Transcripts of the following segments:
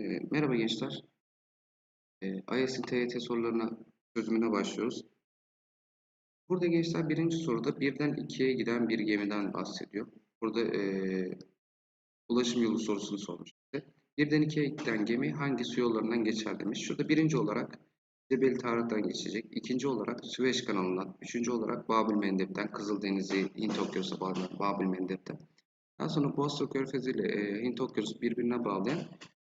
Ee, merhaba gençler. Ee, IELTS'in TYT sorularına çözümüne başlıyoruz. Burada gençler birinci soruda birden ikiye giden bir gemiden bahsediyor. Burada ee, ulaşım yolu sorusunu sormuş. Birden ikiye giden gemi hangi su yollarından geçer demiş. Şurada birinci olarak Cebeli Tarık'tan geçecek. İkinci olarak Süveyş kanalından. Üçüncü olarak Babül Mendeb'den. Kızıldeniz'i Hint Okyanusu'na bağlayan Babül Mendeb'den. Daha sonra Bosfor Körfezi ile e, Hint Okyanusu birbirine bağlayan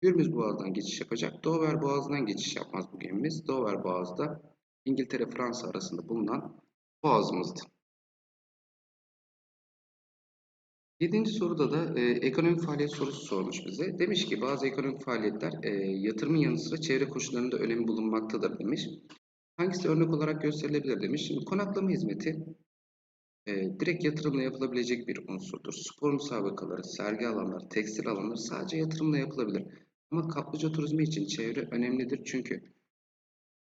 Hürmüz Boğazı'ndan geçiş yapacak. Dover Boğazı'ndan geçiş yapmaz bu gemimiz. Dover Boğazı da İngiltere Fransa arasında bulunan boğazımızdı. Yedinci soruda da e, ekonomik faaliyet sorusu sormuş bize. Demiş ki bazı ekonomik faaliyetler e, yatırımın yanı sıra çevre koşullarında önemi bulunmaktadır demiş. Hangisi örnek olarak gösterilebilir demiş. Şimdi konaklama hizmeti e, direkt yatırımla yapılabilecek bir unsurdur. Spor müsabakaları, sergi alanları, tekstil alanları sadece yatırımla yapılabilir. Ama kaplıca turizmi için çevre önemlidir çünkü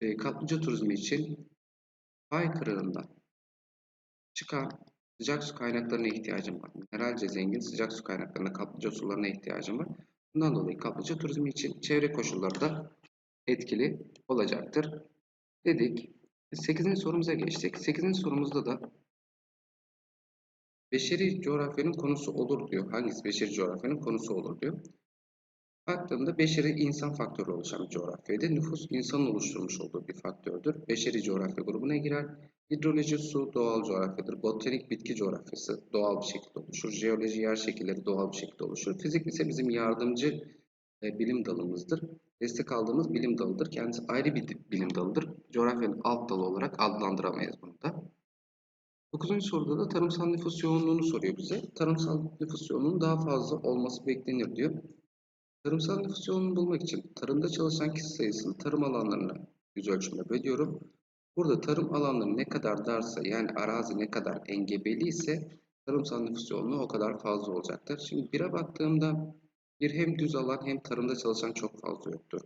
e, kaplıca turizmi için fay kırığından çıkan sıcak su kaynaklarına ihtiyacım var. Mineralce zengin sıcak su kaynaklarına, kaplıca sularına ihtiyacım var. Bundan dolayı kaplıca turizmi için çevre koşulları da etkili olacaktır dedik. 8. sorumuza geçtik. 8. sorumuzda da beşeri coğrafyanın konusu olur diyor. Hangisi beşeri coğrafyanın konusu olur diyor. Baktığımda beşeri insan faktörü oluşan bir coğrafyaydı. Nüfus insanın oluşturmuş olduğu bir faktördür. Beşeri coğrafya grubuna girer. Hidroloji su doğal coğrafyadır. Botanik bitki coğrafyası doğal bir şekilde oluşur. Jeoloji yer şekilleri doğal bir şekilde oluşur. Fizik ise bizim yardımcı e, bilim dalımızdır. Destek aldığımız bilim dalıdır. Kendisi ayrı bir bilim dalıdır. Coğrafyanın alt dalı olarak adlandıramayız bunu da. Dokuzuncu soruda da tarımsal nüfus yoğunluğunu soruyor bize. Tarımsal nüfus yoğunluğunun daha fazla olması beklenir diyor. Tarımsal nüfus yoğunluğunu bulmak için tarımda çalışan kişi sayısını tarım alanlarına yüz ölçümle bölüyorum. Burada tarım alanları ne kadar darsa yani arazi ne kadar engebeli ise tarımsal nüfus yoğunluğu o kadar fazla olacaktır. Şimdi bire baktığımda bir hem düz alan hem tarımda çalışan çok fazla yoktur.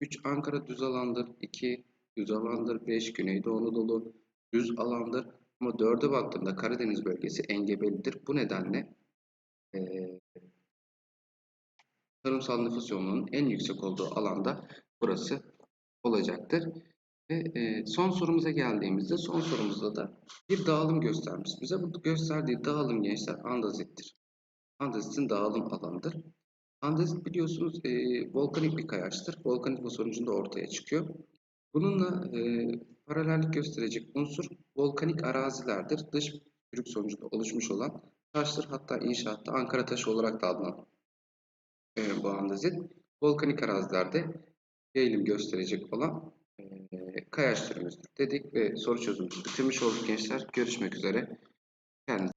3 Ankara düz alandır, 2 düz alandır, 5 Güneydoğu Anadolu düz alandır. Ama 4'e baktığımda Karadeniz bölgesi engebelidir. Bu nedenle e, tarımsal nüfus yoğunluğunun en yüksek olduğu alanda burası olacaktır. Ve e, son sorumuza geldiğimizde son sorumuzda da bir dağılım göstermiş. Bize bu gösterdiği dağılım gençler andezittir. Andezit'in dağılım alanıdır. Andezit biliyorsunuz e, volkanik bir kayaçtır. Volkanizma sonucunda ortaya çıkıyor. Bununla e, paralellik gösterecek unsur volkanik arazilerdir. Dış çürük sonucunda oluşmuş olan taştır. Hatta inşaatta Ankara taşı olarak da adlandırılır e, bu andezit. Volkanik arazilerde eğilim gösterecek olan e, kayaç türümüzdür dedik ve soru çözümümüzü bitirmiş olduk gençler. Görüşmek üzere. Kendinize